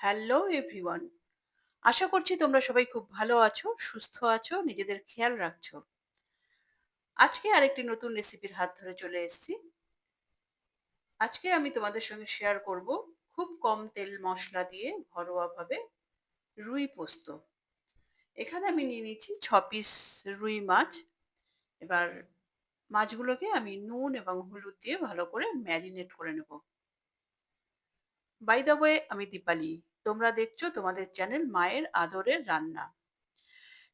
Hello everyone. আশা করছি তোমরা সবাই খুব ভালো আছো, সুস্থ আছো, নিজেদের খেয়াল রাখছো। আজকে আরেকটি নতুন রেসিপির হাত ধরে চলে এসেছি। আজকে আমি তোমাদের সঙ্গে শেয়ার করব খুব কম তেল মশলা দিয়ে ঘরোয়াভাবে রুই পোস্ত। এখানে আমি নিয়ে নিচ্ছি ছ পিস রুই মাছ। এবার মাছগুলোকে আমি নুন এবং হলুদ দিয়ে ভালো করে ম্যারিনেট করে নেব। বাই দ্য ওয়ে আমি দীপালি। তোমরা দেখছ তোমাদের চ্যানেল মায়ের আদরের রান্না।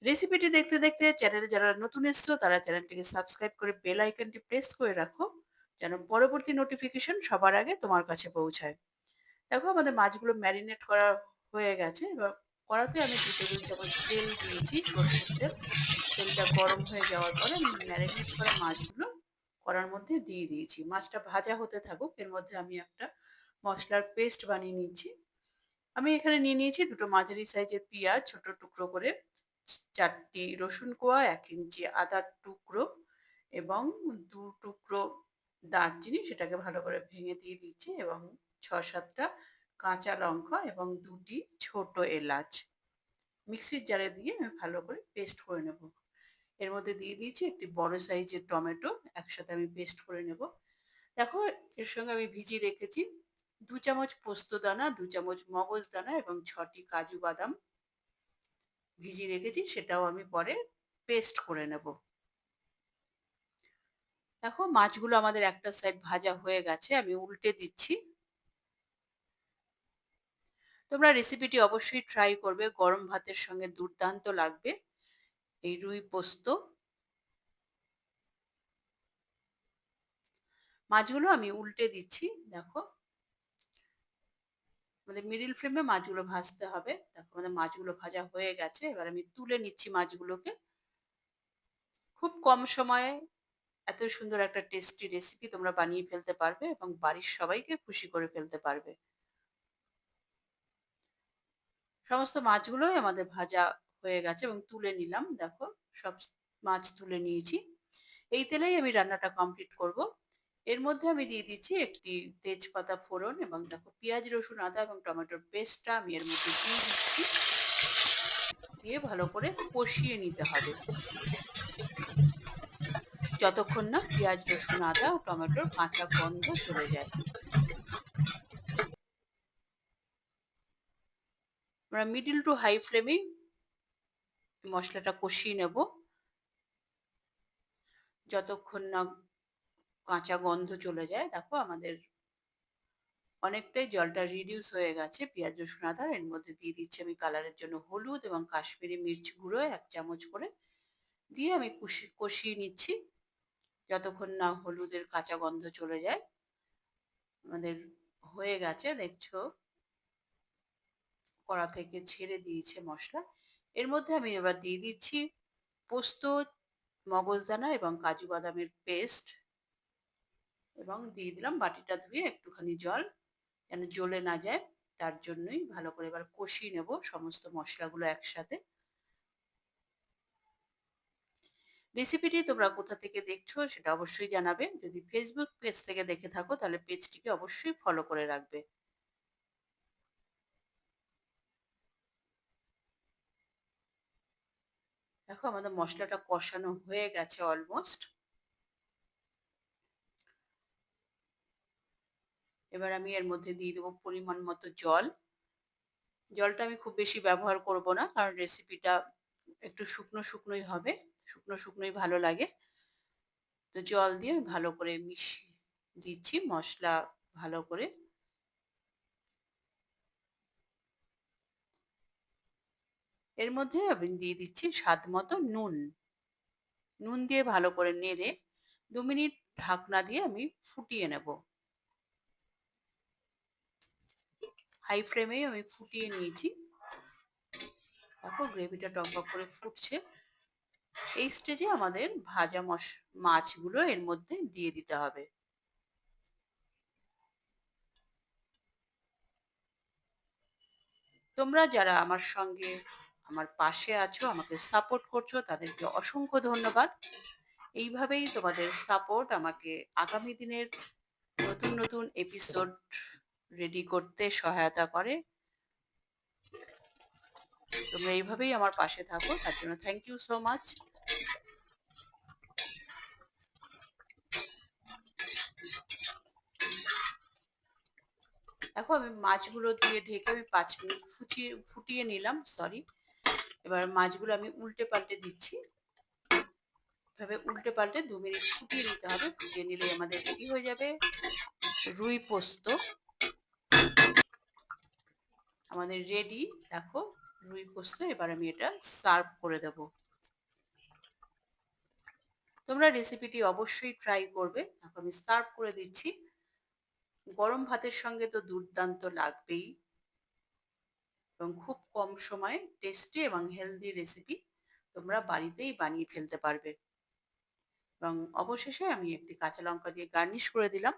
রেসিপিটি দেখতে দেখতে চ্যানেলে যারা নতুন এসছো, তারা চ্যানেলটিকে সাবস্ক্রাইব করে বেল আইকনটি প্রেস করে রাখো, যেন পরবর্তী নোটিফিকেশন সবার আগে তোমার কাছে পৌঁছায়। দেখো, আমাদের মাছগুলো ম্যারিনেট করা হয়ে গেছে। এবার কড়াতে আমি দু টেবিল চামচ তেল দিয়েছি, সর্ষের তেল। তেলটা গরম হয়ে যাওয়ার পরে আমি ম্যারিনেট করা মাছগুলো কড়ার মধ্যে দিয়ে দিয়েছি। মাছটা ভাজা হতে থাকুক, এর মধ্যে আমি একটা মশলার পেস্ট বানিয়ে নিচ্ছি আমি এখানে নিয়ে নিয়েছি দুটো মাঝারি সাইজের পেঁয়াজ, ছোট টুকরো করে চারটি রসুন কোয়া, এক ইঞ্চি আদার টুকরো এবং দু টুকরো দারচিনি সেটাকে ভালো করে ভেঙে দিয়ে দিচ্ছি এবং ছ সাতটা কাঁচা লঙ্কা এবং দুটি ছোট এলাচ। মিক্সির জারে দিয়ে আমি ভালো করে পেস্ট করে নেব। এর মধ্যে দিয়ে দিয়েছি একটি বড় সাইজের টমেটো, একসাথে আমি পেস্ট করে নেব। দেখো, এর সঙ্গে আমি ভিজিয়ে রেখেছি। দু চামচ পোস্ত দানা, দু চামচ মগজ দানা এবং ছটি কাজু বাদাম ভিজিয়ে রেখেছি, সেটাও আমি পরে পেস্ট করে নেব। দেখো, মাছগুলো আমাদের একটা সাইড ভাজা হয়ে গেছে, আমি উল্টে দিচ্ছি। তোমরা রেসিপিটি অবশ্যই ট্রাই করবে, গরম ভাতের সঙ্গে দুর্দান্ত লাগবে এই রুই পোস্ত। মাছগুলো আমি উল্টে দিচ্ছি, দেখো। আমাদের মিডিল ফ্লেমে মাছগুলো ভাজতে হবে। দেখো আমাদের মাছগুলো ভাজা হয়ে গেছে। এবার আমি তুলে নিচ্ছি মাছগুলোকে। খুব কম সময়ে এত সুন্দর একটা টেস্টি রেসিপি তোমরা বানিয়ে ফেলতে পারবে এবং বাড়ির সবাইকে খুশি করে ফেলতে পারবে। সমস্ত মাছগুলোই আমাদের ভাজা হয়ে গেছে এবং তুলে নিলাম। দেখো সব মাছ তুলে নিয়েছি। এই তেলেই আমি রান্নাটা কমপ্লিট করব। এর মধ্যে আমি দিয়ে দিচ্ছি একটি তেজপাতা ফোড়ন এবং দেখো পেঁয়াজ, রসুন, আদা এবং টমেটোর পেস্টটা আমি এর মধ্যে দিয়ে দিচ্ছি। দিয়ে ভালো করে কষিয়ে নিতে হবে। যতক্ষণ না পেঁয়াজ, রসুন, আদা ও টমেটোর কাঁচা গন্ধ চলে যায়। আমরা মিডিল টু হাই ফ্লেমে মশলাটা কষিয়ে নেব। যতক্ষণ না কাঁচা গন্ধ চলে যায়। দেখো আমাদের অনেকটাই জলটা রিডিউস হয়ে গেছে। পেঁয়াজ, রসুন আদার এর মধ্যে দিয়ে দিচ্ছি আমি কালারের জন্য হলুদ এবং কাশ্মীরি মির্চ গুঁড়ো এক চামচ করে। দিয়ে আমি কষি কষিয়ে নিচ্ছি। যতক্ষণ না হলুদের কাঁচা গন্ধ চলে যায়, আমাদের হয়ে গেছে। দেখছ? কড়া থেকে ছেড়ে দিয়েছে মশলা। এর মধ্যে আমি এবার দিয়ে দিচ্ছি পোস্ত, মগজদানা এবং কাজু বাদামের পেস্ট এবং দিয়ে দিলাম বাটিটা ধুয়ে একটুখানি জল, যেন জ্বলে না যায়। তার জন্যই ভালো করে এবার কষিয়ে নেব সমস্ত মশলাগুলো একসাথে। রেসিপিটি তোমরা কোথা থেকে দেখছ সেটা অবশ্যই জানাবে। যদি ফেসবুক পেজ থেকে দেখে থাকো, তাহলে পেজটিকে অবশ্যই ফলো করে রাখবে। দেখো, আমাদের মশলাটা কষানো হয়ে গেছে অলমোস্ট এবার আমি এর মধ্যে দিয়ে দেবো পরিমাণ মতো জল। জলটা আমি খুব বেশি ব্যবহার করব না, কারণ রেসিপিটা একটু শুকনো শুকনোই হবে, শুকনো শুকনোই ভালো লাগে। তো জল দিয়ে ভালো করে মিশিয়ে দিচ্ছি, মশলা ভালো করে। এর মধ্যে আমি দিয়ে দিচ্ছি স্বাদ মতো নুন। নুন দিয়ে ভালো করে নেড়ে দু মিনিট ঢাকনা দিয়ে আমি ফুটিয়ে নেব। হাই ফ্লেমেই আমি ফুটিয়ে নিয়েছি। দেখো গ্রেভিটা টকবক করে ফুটছে। এই স্টেজে আমাদের ভাজা মশ, মাছগুলো এর মধ্যে দিয়ে দিতে হবে। তোমরা যারা আমার সঙ্গে, আমার পাশে আছো, আমাকে সাপোর্ট করছ, তাদেরকে অসংখ্য ধন্যবাদ। এইভাবেই তোমাদের সাপোর্ট আমাকে আগামী দিনের নতুন নতুন এপিসোড রেডি করতে সহায়তা করে। তোমরা এইভাবেই আমার পাশে থাকো। তার জন্য থ্যাংক ইউ সো মাচ দেখো, আমি মাছগুলো দিয়ে ঢেকে আমি পাঁচ মিনিট ফুটিয়ে ফুটিয়ে নিলাম সরি এবার মাছগুলো আমি উল্টে পাল্টে দিচ্ছি। এভাবে উল্টে পাল্টে দু মিনিট ফুটিয়ে নিতে হবে। ফুটিয়ে নিলে আমাদের রেডি হয়ে যাবে। রুই পোস্ত। আমাদের রেডি দেখো, রুই পোস্ত, এবার আমি এটা সার্ভ করে দেব। তোমরা রেসিপিটি অবশ্যই ট্রাই করবে। দেখো, আমি সার্ভ করে দিচ্ছি। গরম ভাতের সঙ্গে তো দুর্দান্ত লাগবেই। এবং খুব কম সময়ে টেস্টি এবং হেলদি রেসিপি তোমরা বাড়িতেই বানিয়ে ফেলতে পারবে। এবং অবশেষে আমি একটি কাঁচা লঙ্কা দিয়ে গার্নিশ করে দিলাম।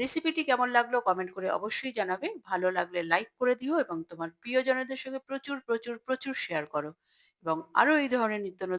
রেসিপিটি কেমন লাগল কমেন্ট করে অবশ্যই জানাবে। ভালো লাগলে লাইক করে দিও এবং তোমার প্রিয়জনদের সঙ্গে প্রচুর প্রচুর প্রচুর শেয়ার করো। এবং আরও এই ধরনের নিত্য